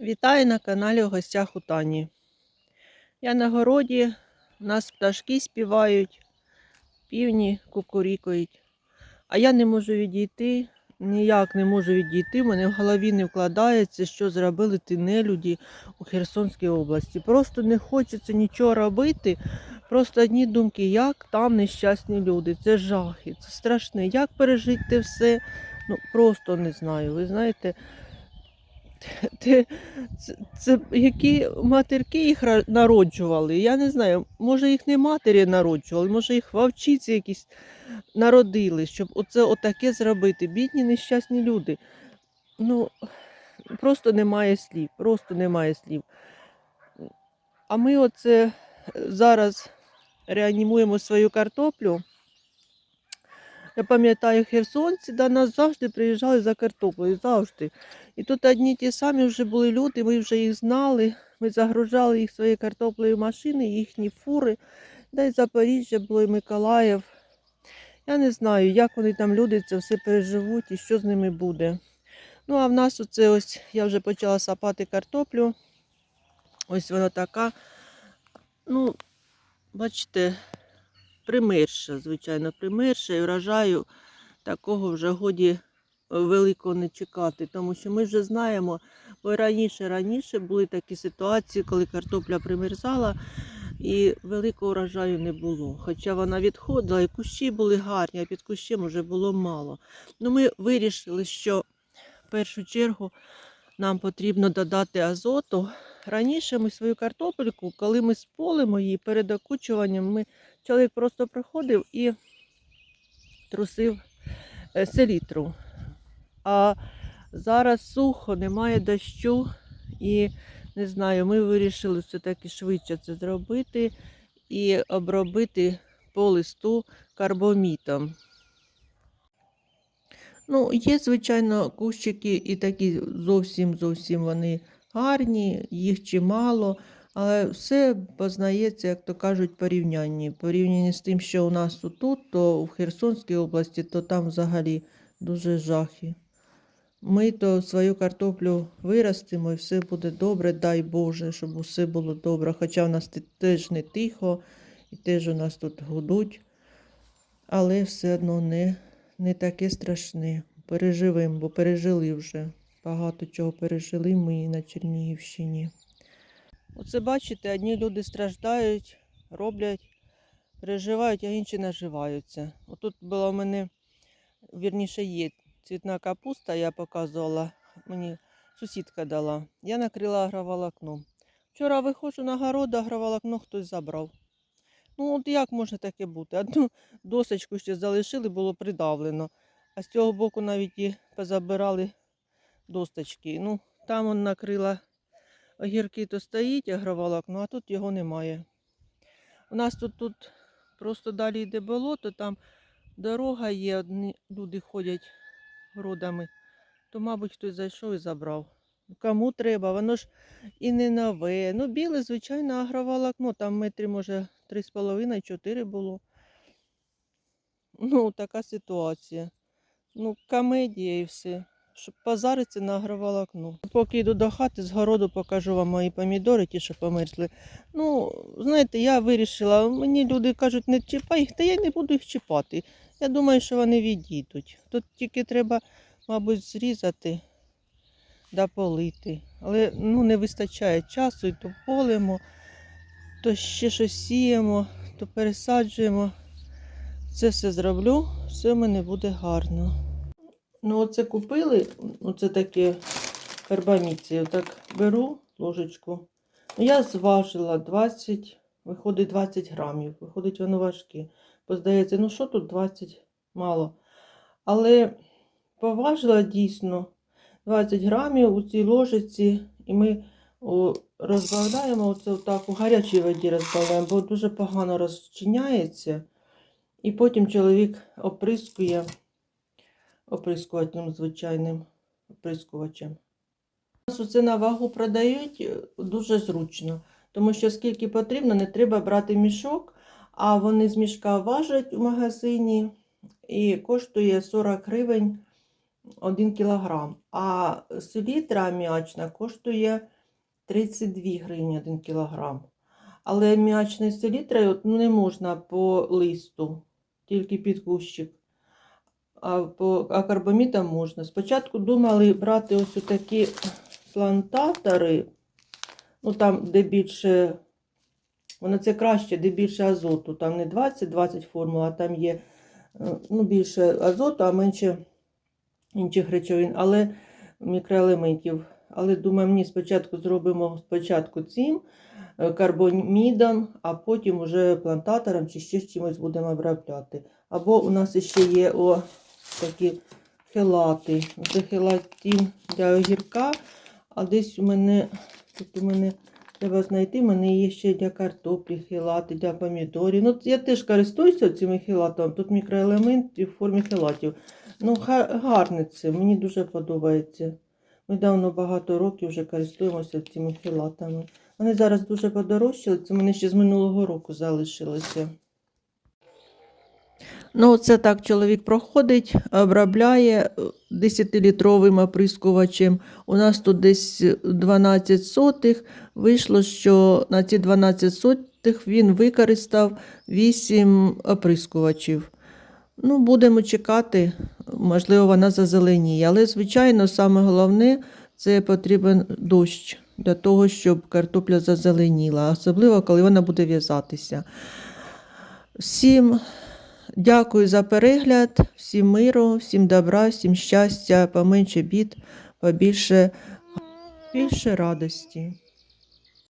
Вітаю на каналі у гостях у Тані. Я на городі, у нас пташки співають, півні кукурікають. А я не можу відійти, ніяк не можу відійти. У мене в голові не вкладається, що зробили ті нелюді у Херсонській області. Просто не хочеться нічого робити. Просто одні думки, як там нещасні люди. Це жахи, це страшне. Як пережити все? Ну просто не знаю. Ви знаєте, те, це, це які матерки їх народжували. Я не знаю, може їх не матері народжували, може їх вовчиці якісь народили, щоб оце отаке зробити. Бідні нещасні люди. Ну, просто немає слів, просто немає слів. А ми оце зараз реанімуємо свою картоплю. Я пам'ятаю, херсонці до нас завжди приїжджали за картоплею, завжди. І тут одні ті самі вже були люди, ми вже їх знали. Ми загружали їх своєю картоплею машини, їхні фури. Да й Запоріжжя було, і Миколаїв. Я не знаю, як вони там люди це все переживуть і що з ними буде. Ну, а в нас оце ось я вже почала сапати картоплю. Ось вона така. Ну, бачите, примирша, звичайно, примирша і врожаю такого вже годі великого не чекати, тому що ми вже знаємо, бо раніше раніше були такі ситуації, коли картопля примерзала і великого урожаю не було. Хоча вона відходила, і кущі були гарні, а під кущем вже було мало. Ну, ми вирішили, що в першу чергу нам потрібно додати азоту. Раніше ми свою картопельку, коли ми сполимо її перед окучуванням, ми, чоловік просто приходив і трусив е, селітру. А зараз сухо, немає дощу, і не знаю, ми вирішили все-таки швидше це зробити і обробити по листу карбомітом. Ну, є, звичайно, кущики і такі зовсім зовсім вони гарні, їх чимало, але все познається, як то кажуть, порівнянні. Порівнянні з тим, що у нас тут, то в Херсонській області, то там взагалі дуже жахи. Ми то свою картоплю виростимо і все буде добре, дай Боже, щоб усе було добре. Хоча в нас теж не тихо, і теж у нас тут гудуть, але все одно не, не таке страшне. Переживемо, бо пережили вже. Багато чого пережили ми на Чернігівщині. Оце бачите, одні люди страждають, роблять, переживають, а інші наживаються. Отут була в мене, вірніше, є цвітна капуста, я показувала, мені сусідка дала. Я накрила агроволокном. Вчора виходжу на город, агроволокно хтось забрав. Ну, от як може таке бути? Одну досочку ще залишили, було придавлено, а з цього боку навіть і позабирали досточки. Ну, там он накрила огірки, то стоїть агроволокно, а тут його немає. У нас тут, тут просто далі йде болото, там дорога є, одні люди ходять родами, то, мабуть, хтось зайшов і забрав. Кому треба, воно ж і не нове. Ну, біле, звичайно, агроволокно, там метрів, може, 3,5-4 було. Ну, така ситуація. Ну, комедія і все. Щоб позаритися на агроволокно. Поки йду до хати, з городу покажу вам мої помідори, ті, що померзли. Ну, знаєте, я вирішила, мені люди кажуть, не чіпай їх, та я не буду їх чіпати. Я думаю, що вони відійдуть. Тут тільки треба, мабуть, зрізати да полити. Але ну, не вистачає часу, і то полимо, то ще щось сіємо, то пересаджуємо. Це все зроблю, все в мене буде гарно. Ну, оце купили, оце таке карбаміці. Отак беру ложечку. Ну, Я зважила 20, виходить 20 грамів. Виходить, воно важке. Бо здається, ну що тут 20 мало. Але поважила дійсно 20 грамів у цій ложиці, і ми розбавляємо оце отак у гарячій воді розбавляємо, бо дуже погано розчиняється. І потім чоловік оприскує оприскувачем звичайним оприскувачем. У нас оце на вагу продають е, дуже зручно, тому що скільки потрібно, не треба брати мішок, а вони з мішка важать у магазині і коштує 40 гривень 1 кілограм, а селітра м'ячна коштує 32 гривні 1 кілограм. Але м'ячний селітра ну, не можна по листу, тільки під кущик. А, по, а карбамідом можна. Спочатку думали брати ось такі плантатори, ну там, де більше, воно це краще, де більше азоту. Там не 20-20 формула, а там є е, ну, більше азоту, а менше інших речовин, але мікроелементів. Але думаю, мені спочатку зробимо спочатку цим е, карбамідом, а потім уже плантатором чи ще чимось будемо обробляти. Або у нас ще є о, такі хелати. Це хелатин для огірка, а десь у мене тут у мене треба знайти, у мене є ще для картоплі хелати, для помідорів. Ну, я теж користуюся цими хелатами. Тут мікроелементи в формі хелатів. Ну, гарне це, мені дуже подобається. Ми давно багато років вже користуємося цими хілатами. Вони зараз дуже подорожчали, це мене ще з минулого року залишилося. Ну, це так чоловік проходить, обробляє 10-літровим оприскувачем. У нас тут десь 12 сотих. Вийшло, що на ці 12 сотих він використав 8 оприскувачів. Ну, будемо чекати, можливо, вона зазеленіє. Але, звичайно, саме головне це потрібен дощ для того, щоб картопля зазеленіла, особливо коли вона буде в'язатися. Всім дякую за перегляд, всім миру, всім добра, всім щастя, поменше бід, побільше більше радості.